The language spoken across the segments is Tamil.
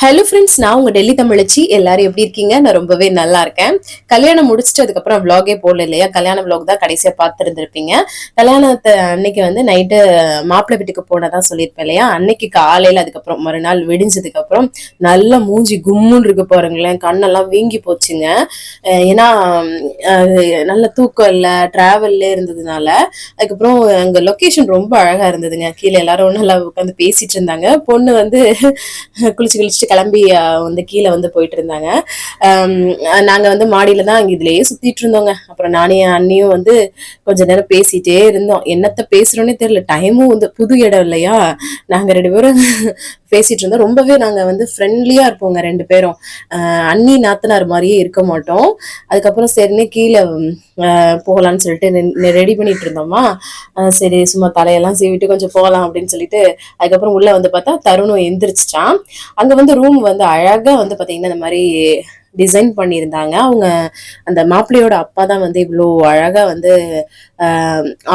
ஹலோ ஃப்ரெண்ட்ஸ் நான் உங்க டெல்லி தமிழச்சி. எல்லாரும் எப்படி இருக்கீங்க? நான் ரொம்பவே நல்லா இருக்கேன். கல்யாணம் முடிச்சுட்டு அதுக்கப்புறம் vlog-ஏ போடல இல்லையா? கல்யாண vlog தான் கடைசியா பார்த்துருந்துருப்பீங்க. கல்யாணத்தை அன்னைக்கு வந்து நைட்டு மாப்பிள்ளை வீட்டுக்கு போனதான் சொல்லியிருப்பேன் இல்லையா? அன்னைக்கு காலையில அதுக்கப்புறம் மறுநாள் விடிஞ்சதுக்கு அப்புறம் மூஞ்சி கும்முன்னு இருக்கு பாருங்களேன். கண்ணெல்லாம் வீங்கி போச்சுங்க. ஏன்னா அது நல்ல தூக்கம் இல்லை டிராவல்ல இருந்ததுனால. அதுக்கப்புறம் அங்க லொக்கேஷன் ரொம்ப அழகா இருந்ததுங்க. கீழே எல்லாரும் நல்லா உட்காந்து பேசிட்டு இருந்தாங்க. பொண்ணு வந்து குளிச்சு கிளம்பி வந்து கீழே வந்து போயிட்டு இருந்தாங்க. நாங்கள் நாங்க வந்து மாடியில தான் அங்க இதுலயே சுத்திட்டு இருந்தோங்க. அப்புறம் நானே அண்ணியும் வந்து கொஞ்ச நேரம் பேசிட்டே இருந்தோம். என்னத்த பேசுறோன்னே தெரியல. டைமும் வந்து புது இடம் இல்லையா? நாங்க ரெண்டு பேரும் பேசிட்டு இருந்தோம். ரொம்பவே நாங்க வந்து ஃப்ரெண்ட்லியா இருப்போங்க ரெண்டு பேரும். ஆஹ் அண்ணி நாத்தனார் மாதிரியே இருக்க மாட்டோம். அதுக்கப்புறம் சரின்னு கீழே போகலான்னு சொல்லிட்டு ரெடி பண்ணிட்டு இருந்தோமா? சரி சும்மா தலையெல்லாம் சீவிட்டு கொஞ்சம் போகலாம் அப்படின்னு சொல்லிட்டு அதுக்கப்புறம் உள்ள வந்து பார்த்தா தருணம் எந்திரிச்சிட்டான். அங்க வந்து ரூம் வந்து அழகா வந்து பாத்தீங்கன்னா இந்த மாதிரி டிசைன் பண்ணியிருந்தாங்க. அவங்க அந்த மாப்பிள்ளையோட அப்பா தான் வந்து இவ்வளோ அழகாக வந்து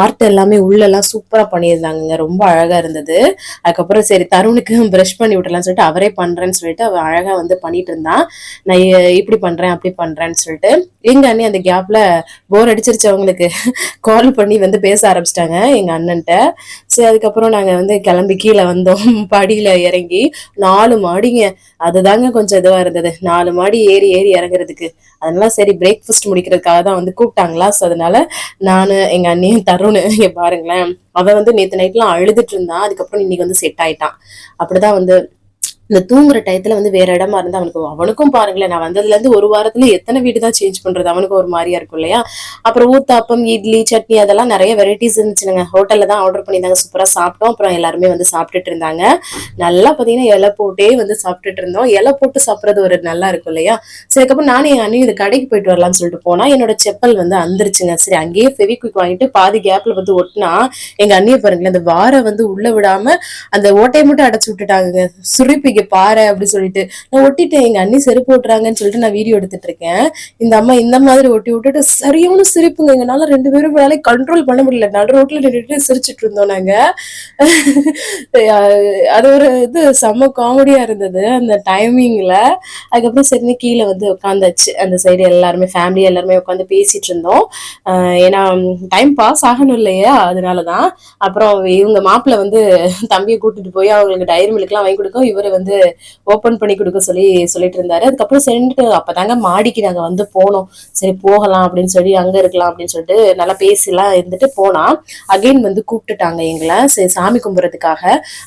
ஆர்ட் எல்லாமே உள்ளெல்லாம் சூப்பராக பண்ணியிருந்தாங்க ரொம்ப அழகாக இருந்தது. அதுக்கப்புறம் சரி தருணுக்கு ப்ரஷ் பண்ணி விடலாம்னு சொல்லிட்டு அவரே பண்ணுறேன்னு சொல்லிட்டு அவ அழகாக வந்து பண்ணிட்டு இருந்தான் நான் இப்படி பண்ணுறேன் அப்படி பண்ணுறேன்னு சொல்லிட்டு எங்க அண்ணி அந்த கேப்பில் போர் அடிச்சிருச்சு அவங்களுக்கு. கால் பண்ணி வந்து பேச ஆரம்பிச்சிட்டாங்க எங்கள் அண்ணன்ட்ட. சரி அதுக்கப்புறம் நாங்கள் வந்து கிளம்பி கீழே வந்தோம். படியில் இறங்கி நாலு மாடிங்க. அதுதாங்க கொஞ்சம் இதுவாக இருந்தது. நாலு மாடி ஏறி ஏறி இறங்குறதுக்கு. அதனால சரி பிரேக்ஃபாஸ்ட் முடிக்கிறதுக்காக தான் வந்து கூப்பிட்டாங்களா? ஸோ அதனால நானு எங்க அண்ணியும் தருண் பாருங்களேன். அவன் வந்து நேத்து நைட்லாம் அழுதுட்டு இருந்தான் அதுக்கப்புறம் இன்னைக்கு வந்து செட் ஆயிட்டான் அப்படிதான் வந்து இந்த தூங்குற டயத்துல வந்து வேற இடமா இருந்தா அவனுக்கு அவனுக்கும் பாருங்களேன் நான் வந்ததுல இருந்து ஒரு வாரத்துல எத்தனை வீடு தான் சேஞ்ச் பண்றது? அவனுக்கு ஒரு மாதிரியா இருக்கும் இல்லையா? அப்புறம் ஊத்தாப்பம் இட்லி சட்னி அதெல்லாம் நிறைய வெரைட்டிஸ் இருந்துச்சுங்க. ஹோட்டல்ல தான் ஆர்டர் பண்ணியிருந்தாங்க. சூப்பரா சாப்பிட்டோம். அப்புறம் எல்லாருமே வந்து சாப்பிட்டுட்டு இருந்தாங்க. நல்லா பாத்தீங்கன்னா இலை போட்டே வந்து சாப்பிட்டுட்டு இருந்தோம். இலை போட்டு சாப்பிட்றது ஒரு நல்லா இருக்கும் இல்லையா? சரி அதுக்கப்புறம் நானே என் அண்ணியும் இது கடைக்கு போயிட்டு வரலாம்னு சொல்லிட்டு போனா என்னோட செப்பல் வந்து அந்திருச்சுங்க. சரி அங்கேயே ஃபெவிக்விக் வாங்கிட்டு பாதி கேப்ல வந்து ஒட்டினா எங்க அண்ணியை பாருங்களேன் அந்த வாரை வந்து உள்ள விடாம அந்த ஓட்டையை மட்டும் அடைச்சு விட்டுட்டாங்க பாரு அப்படின்னு சொல்லிட்டு. நான் ஒட்டிட்டேன். எங்க அண்ணி செருப்பு ஓட்டுறாங்கன்னு சொல்லிட்டு நான் வீடியோ எடுத்துட்டு இருக்கேன். இந்த அம்மா இந்த மாதிரி ஒட்டி விட்டுட்டு சரியான சிரிப்புங்க. எங்கனால ரெண்டு பேரும் வேலை கண்ட்ரோல் பண்ண முடியல. நடு ரோட்ல நின்றுட்டு சிரிச்சிட்டு இருந்தோம் நாங்க. அது ஒரு இது செம்ம காமெடியா இருந்தது அந்த டைமிங்ல அதுக்கப்புறம் சரின்னு கீழே வந்து உட்காந்தாச்சு. அந்த சைடு எல்லாருமே ஃபேமிலி எல்லாருமே உட்காந்து பேசிட்டு இருந்தோம். ஏன்னா டைம் பாஸ் ஆகணும் இல்லையா? அதனாலதான். அப்புறம் இவங்க மாப்பிள்ளை வந்து தம்பியை கூட்டிட்டு போய் அவங்களுக்கு டைரி மில்க்லாம் வாங்கி கொடுக்கும் இவர் வந்து வந்து ஓப்பன் பண்ணி கொடுக்க சொல்லி சொல்லிட்டு இருந்தாரு அதுக்கப்புறம் சரின்ட்டு அப்பதாங்க மாடிக்கு நாங்க வந்து போனோம். சரி போகலாம் அப்படின்னு சொல்லி அங்க இருக்கலாம் அப்படின்னு சொல்லிட்டு நல்லா பேசிலாம் இருந்துட்டு போனா அகைன் வந்து கூப்பிட்டுட்டாங்க எங்களை. சரி சாமி கும்பிட்றதுக்காக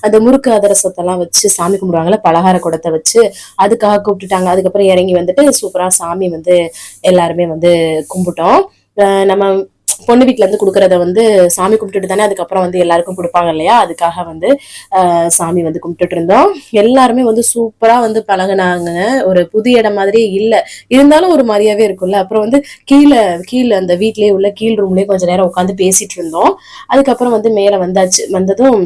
அந்த முறுக்கு அதரசத்தெல்லாம் வச்சு சாமி கும்பிடுவாங்கல்ல பலகார குடத்தை வச்சு அதுக்காக கூப்பிட்டுட்டாங்க. அதுக்கப்புறம் இறங்கி வந்துட்டு சூப்பரா சாமி வந்து எல்லாருமே வந்து கும்பிட்டோம். நம்ம பொண்ணு வீட்ல இருந்து கொடுக்கறத வந்து சாமி கும்பிட்டுட்டு தானே அதுக்கப்புறம் வந்து எல்லாருக்கும் கொடுப்பாங்க இல்லையா? அதுக்காக வந்து சாமி வந்து கும்பிட்டுட்டு இருந்தோம். எல்லாருமே வந்து சூப்பரா வந்து பழகுனாங்க. ஒரு புது இடம் மாதிரியே இல்ல. இருந்தாலும் ஒரு மாதிரியாவே இருக்கும்ல. அப்புறம் வந்து கீழே கீழே அந்த வீட்லயே உள்ள கீழ் ரூம்லயே கொஞ்ச நேரம் உட்காந்து பேசிட்டு இருந்தோம். அதுக்கப்புறம் வந்து மேல வந்தாச்சு. வந்ததும்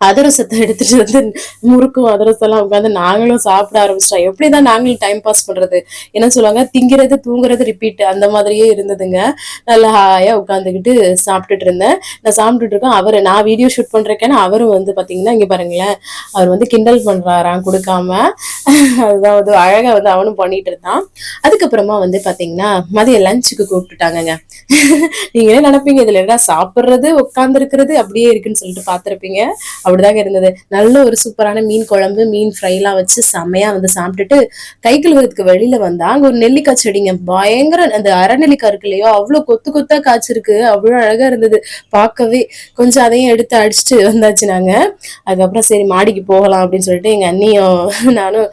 அதிரசத்தை எடுத்துட்டு வந்து முறுக்கும் அதிரசம் எல்லாம் உட்காந்து நாங்களும் சாப்பிட ஆரம்பிச்சிட்டோம். எப்படிதான் நாங்களும் டைம் பாஸ் பண்றது? என்ன சொல்லுவாங்க? திங்கிறது தூங்குறது ரிப்பீட் அந்த மாதிரியே இருந்ததுங்க. நல்லா ஹாயா உட்காந்துக்கிட்டு சாப்பிட்டுட்டு இருந்தேன். நான் சாப்பிட்டுட்டு இருக்கேன் அவர் நான் வீடியோ ஷூட் பண்றேன்னு அவரும் வந்து பாத்தீங்கன்னா இங்க பாருங்களேன் அவர் வந்து கிண்டல் பண்றாராம் கொடுக்காம. அதுதான் வந்து அழகா வந்து அவனும் பண்ணிட்டு இருந்தான். அதுக்கப்புறமா வந்து பாத்தீங்கன்னா மதிய லஞ்சுக்கு கூப்பிட்டுட்டாங்கங்க. நீங்களே நினைப்பீங்க இதுல என்ன சாப்பிடுறது உட்கார்ந்து இருக்கிறது அப்படியே இருக்குன்னு சொல்லிட்டு பாத்திருப்பீங்க. அப்படிதாங்க இருந்தது. நல்ல ஒரு சூப்பரான மீன் குழம்பு மீன் ஃப்ரை எல்லாம் வச்சு செம்மையா வந்து சாப்பிட்டுட்டு கை கழுவுறதுக்கு வெளியில வந்தா அங்க ஒரு நெல்லிக்காய் செடிங்க. பயங்கர அந்த அறநெல்லிக்காய் இருக்கு இல்லையோ அவ்வளவு கொத்து கொத்தா காய்ச்சிருக்கு. அவ்வளவு அழகா இருந்தது. பார்க்கவே கொஞ்சம் அதையும் எடுத்து அடிச்சுட்டு வந்தாச்சு நாங்க. அதுக்கப்புறம் சரி மாடிக்கு போகலாம் அப்படின்னு சொல்லிட்டு எங்க அண்ணியும் நானும்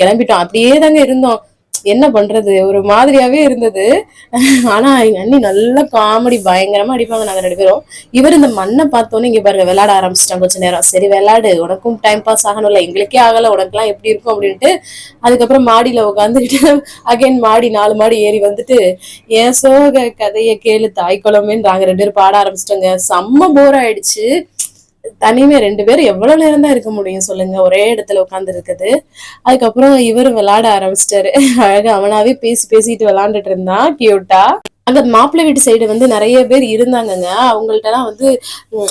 கிளம்பிட்டோம். அப்படியே தாங்க இருந்தோம். என்ன பண்றது? ஒரு மாதிரியாவே இருந்தது. ஆனா எங்க அண்ணி நல்லா காமெடி பயங்கரமா அடிப்பாங்க நாங்க ரெண்டு பேரும். இவர் இந்த மண்ணை பார்த்தோன்னே இங்க பாருங்க விளையாட ஆரம்பிச்சிட்டாங்க கொஞ்ச நேரம். சரி விளையாடு. உனக்கும் டைம் பாஸ் ஆகணும்ல. எங்களுக்கே ஆகல. உனக்குலாம் எப்படி இருக்கும் அப்படின்ட்டு. அதுக்கப்புறம் மாடியில உட்காந்துக்கிட்டு அகைன் மாடி நாலு மாடி ஏறி வந்துட்டு ஏன் சோக கதையை கேளு தாய் குளமேன்னு நாங்க ரெண்டு பேரும் பாட ஆரம்பிச்சிட்டோங்க. செம்ம போர் ஆயிடுச்சு. தனிமே ரெண்டு பேரும் எவ்வளவு நேரம் தான் இருக்க முடியும் சொல்லுங்க. ஒரே இடத்துல உட்கார்ந்து இருக்குது. அதுக்கப்புறம் இவர் விளையாட ஆரம்பிச்சிட்டாரு. அழகா அவனாவே பேசி பேசிட்டு விளையாண்டுட்டு இருந்தான். கியூட்டா அங்க மாப்பிள்ளை வீட்டு சைடு வந்து நிறைய பேர் இருந்தாங்கங்க. அவங்கள்ட்டலாம் வந்து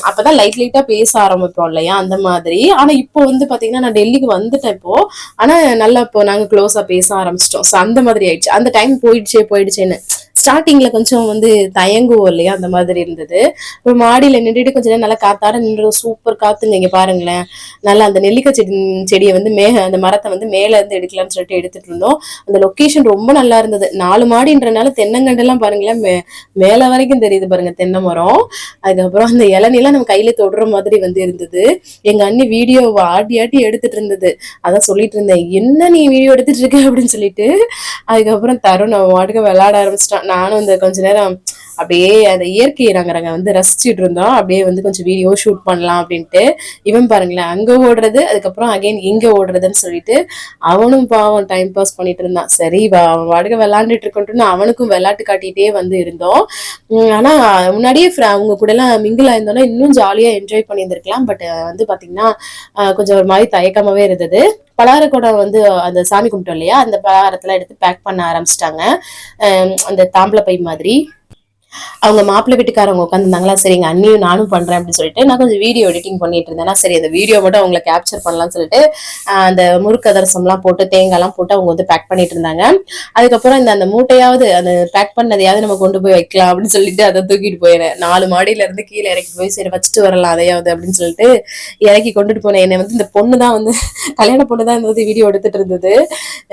அப்பதான் லைட் லைட்டா பேச ஆரம்பிப்போம் இல்லையா? அந்த மாதிரி. ஆனா இப்போ வந்து பாத்தீங்கன்னா நான் டெல்லிக்கு வந்துட்டேன் இப்போ. ஆனா நல்லா இப்போ நாங்க க்ளோஸா பேச ஆரம்பிச்சிட்டோம். ஸோ அந்த மாதிரி ஆயிடுச்சு. அந்த டைம் போயிடுச்சே போயிடுச்சேன்னு. ஸ்டார்டிங்ல கொஞ்சம் வந்து தயங்குவோம் இல்லையா? அந்த மாதிரி இருந்தது. இப்போ மாடியில நின்றுட்டு கொஞ்ச நேரம் நல்லா காத்தாட நின்று சூப்பர் காத்துங்க இங்க பாருங்களேன். நல்லா அந்த நெல்லிக்காய் செடி செடியை வந்து மே அந்த மரத்தை வந்து மேல இருந்து எடுக்கலாம்னு சொல்லிட்டு எடுத்துட்டு இருந்தோம். அந்த லொகேஷன் ரொம்ப நல்லா இருந்தது. நாலு மாடின்றனால தென்னங்கண்டெல்லாம் பாருங்களேன். மே மேல வரைக்கும் தெரியுது பாருங்க தென்னை மரம். அதுக்கப்புறம் அந்த இளநிலாம் நம்ம கையில தொடுற மாதிரி வந்து இருந்தது. எங்க அண்ணி வீடியோ ஆட்டி ஆட்டி எடுத்துட்டு இருந்தது. அதான் சொல்லிட்டு இருந்தேன். என்ன நீ வீடியோ எடுத்துட்டு இருக்க? அப்படின்னு சொல்லிட்டு. அதுக்கப்புறம் தருண் அவன் வாட்டுக்கு விளையாட ஆரம்பிச்சிட்டான். நானும் இந்த கொஞ்ச நேரம் அப்படியே அந்த இயற்கை ரங்கரங்க வந்து ரசிச்சுட்டு இருந்தோம். அப்படியே வந்து கொஞ்சம் வீடியோ ஷூட் பண்ணலாம் அப்படின்ட்டு. இவன் பாருங்களேன் அங்க ஓடுறது அதுக்கப்புறம் அகைன் இங்க ஓடுறதுன்னு சொல்லிட்டு அவனும் பாவம் டைம் பாஸ் பண்ணிட்டு இருந்தான். சரி வா அவன் வாடகை விளாண்டுட்டு இருக்கோன்ட்டு அவனுக்கும் விளையாட்டு காட்டிட்டே வந்து இருந்தோம். ஆனால் ஆனா முன்னாடியே அவங்க கூட எல்லாம் மிங்கிள் ஆயிருந்தோம்னா இன்னும் ஜாலியா என்ஜாய் பண்ணியிருந்திருக்கலாம். பட் வந்து பாத்தீங்கன்னா கொஞ்சம் ஒரு மாதிரி தயக்கமாவே இருந்தது. பலகார குடம் வந்து அந்த சாமி கும்பிட்டோம் இல்லையா? அந்த பலாரத்தெல்லாம் எடுத்து பேக் பண்ண ஆரம்பிச்சிட்டாங்க. அந்த தாம்பளை பை மாதிரி. அவங்க மாப்பிள்ளை வீட்டுக்காரவங்க உட்காந்துருந்தாங்களா சரி எங்கள் அண்ணியும் நானும் பண்றேன் அப்படின்னு சொல்லிட்டு நான் கொஞ்சம் வீடியோ எடிட்டிங் பண்ணிட்டு இருந்தேன்னா சரி அந்த வீடியோ மட்டும் அவங்கள கேப்சர் பண்ணலாம்னு சொல்லிட்டு அந்த முறுக்கு அதிரசம்லாம் போட்டு தேங்காய்லாம் போட்டு அவங்க வந்து பேக் பண்ணிட்டு இருந்தாங்க. அதுக்கப்புறம் இந்த அந்த மூட்டையாவது அந்த பேக் பண்ணதையாவது நம்ம கொண்டு போய் வைக்கலாம் அப்படின்னு சொல்லிட்டு அதை தூக்கிட்டு போயிடுறேன் நாலு மாடியில இருந்து கீழே இறக்கி போய் சரி வச்சுட்டு வரலாம் அதையாவது அப்படின்னு சொல்லிட்டு இறக்கி கொண்டுட்டு போனேன். என்னை வந்து இந்த பொண்ணு தான் வந்து கல்யாண பொண்ணு தான் இந்த வீடியோ எடுத்துட்டு இருந்தது.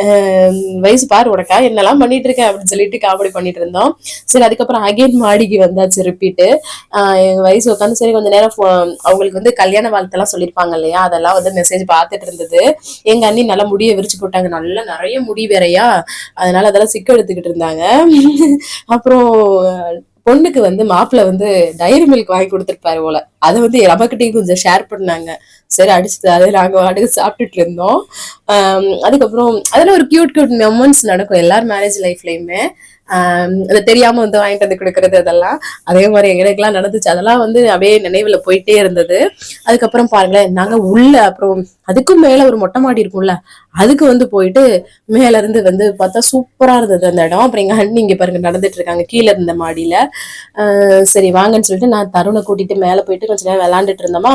ஆஹ் வயசு பாரு உனக்கா என்னெல்லாம் பண்ணிட்டு இருக்கேன் அப்படின்னு சொல்லிட்டு காமெடி பண்ணிட்டு இருந்தோம். சரி அதுக்கப்புறம் அகைன் மாடிக்கு வந்தாச்சு ரிப்பீட்டு எங்க வயசு உட்காந்து சரி கொஞ்ச நேரம் அவங்களுக்கு வந்து கல்யாண வாழ்த்தெல்லாம் சொல்லியிருப்பாங்க இல்லையா? அதெல்லாம் வந்து மெசேஜ் பார்த்துட்டு இருந்தது. எங்க அண்ணி நல்லா முடியை விரிச்சு போட்டாங்க. நல்லா நிறைய முடி வேறையா? அதனால அதெல்லாம் சிக்க எடுத்துக்கிட்டு இருந்தாங்க. அப்புறம் பொண்ணுக்கு வந்து மாப்பிள்ளை வந்து டைரி மில்க் வாங்கி கொடுத்துருப்பாரு போல. அதை வந்து நம்மக்கிட்டையும் கொஞ்சம் ஷேர் பண்ணாங்க. சரி அடிச்சுட்டு அதை நாங்கள் வாட்டுக்கு சாப்பிட்டுட்டு இருந்தோம். அதுக்கப்புறம் அதெல்லாம் ஒரு கியூட் கியூட் மெமன்ஸ் நடக்கும் எல்லார் மேரேஜ் லைஃப்லையுமே அது தெரியாம வந்து வாங்கிட்டு வந்து கொடுக்கறது அதெல்லாம். அதே மாதிரி எங்களுக்கெல்லாம் நடந்துச்சு. அதெல்லாம் வந்து அப்படியே நினைவுல போயிட்டே இருந்தது. அதுக்கப்புறம் பாருங்களேன் நாங்க உள்ள அப்புறம் அதுக்கும் மேல ஒரு மொட்டை மாடி இருக்கும்ல அதுக்கு வந்து போயிட்டு மேல இருந்து வந்து பார்த்தா சூப்பரா இருந்தது அந்த இடம். அப்புறம் எங்க அண்ணி இங்க பாருங்க நடந்துட்டு இருக்காங்க கீழே இருந்த மாடியில. சரி வாங்கன்னு சொல்லிட்டு நான் தருணை கூட்டிட்டு மேல போயிட்டு கொஞ்ச நேரம் விளாண்டுட்டு இருந்தோமா?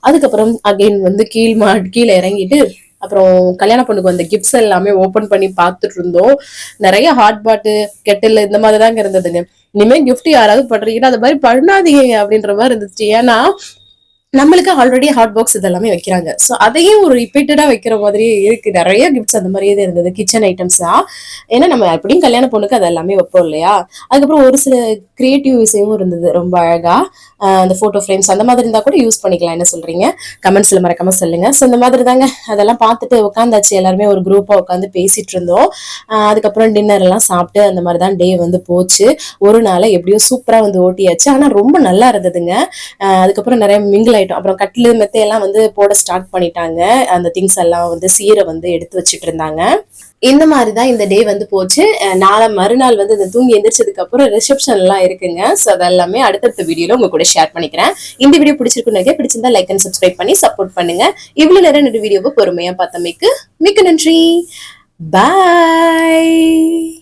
அதுக்கப்புறம் அகைன் வந்து கீழ் மா கீழே இறங்கிட்டு அப்புறம் கல்யாண பொண்ணுக்கு வந்த கிஃப்ட்ஸ் எல்லாமே ஓபன் பண்ணி பார்த்துட்டு இருந்தோம். நிறைய ஹாட் பாட்டு கெட்டில் இந்த மாதிரி தாங்க இருந்ததுங்க. இனிமே கிஃப்ட் யாராவது பண்றீங்கன்னா அது மாதிரி பண்ணாதீங்க அப்படின்ற மாதிரி இருந்துச்சு. ஏன்னா நம்மளுக்கு ஆல்ரெடி ஹாட் பாக்ஸ் இதெல்லாமே வைக்கிறாங்க. ஸோ அதையும் ஒரு ரிப்பீட்டடாக வைக்கிற மாதிரி இருக்கு. நிறைய கிஃப்ட்ஸ் அந்த மாதிரியே தான் இருந்தது. கிச்சன் ஐட்டம்ஸ் தான். ஏன்னா நம்ம எப்படியும் கல்யாண பொண்ணுக்கு அது எல்லாமே வைப்போம் இல்லையா? அதுக்கப்புறம் ஒரு சில கிரியேட்டிவ் விஷயமும் இருந்தது ரொம்ப அழகா. அந்த ஃபோட்டோ ஃப்ரேம்ஸ் அந்த மாதிரி இருந்தால் கூட யூஸ் பண்ணிக்கலாம். என்ன சொல்றீங்க? கமெண்ட்ஸ்ல மறக்காம சொல்லுங்க. ஸோ இந்த மாதிரி தாங்க. அதெல்லாம் பார்த்துட்டு உட்காந்தாச்சு எல்லாருமே ஒரு குரூப்பாக உட்காந்து பேசிட்டு இருந்தோம். அதுக்கப்புறம் டின்னர் எல்லாம் சாப்பிட்டு அந்த மாதிரி தான் டே வந்து போச்சு. ஒரு நாளை எப்படியோ சூப்பராக வந்து ஓட்டியாச்சு. ஆனால் ரொம்ப நல்லா இருந்ததுங்க. அதுக்கப்புறம் நிறைய மிங்கில் ஆயிட்டோம். அப்புறம் கட்டிலு மெத்தையெல்லாம் வந்து போட ஸ்டார்ட் பண்ணிட்டாங்க. அந்த திங்ஸ் எல்லாம் வந்து சீரை வந்து எடுத்து வச்சிட்டு இருந்தாங்க. இந்த மாதிரி தான் இந்த டே வந்து போச்சு. நாளை மறுநாள் வந்து இந்த தூங்கி எந்திரிச்சதுக்கு அப்புறம் ரிசப்ஷன் எல்லாம் இருக்குங்க. ஸோ அதெல்லாமே அடுத்தடுத்த வீடியோல உங்க கூட ஷேர் பண்ணிக்கிறேன். இந்த வீடியோ பிடிச்சிருக்குன்னு நினைக்கிறேன். பிடிச்சிருந்தா லைக் அண்ட் சப்ஸ்கிரைப் பண்ணி சப்போர்ட் பண்ணுங்க. இவ்வளவு நேரம் ரெண்டு வீடியோவை பொறுமையா பார்த்தமைக்கு மிக்க நன்றி. பாய்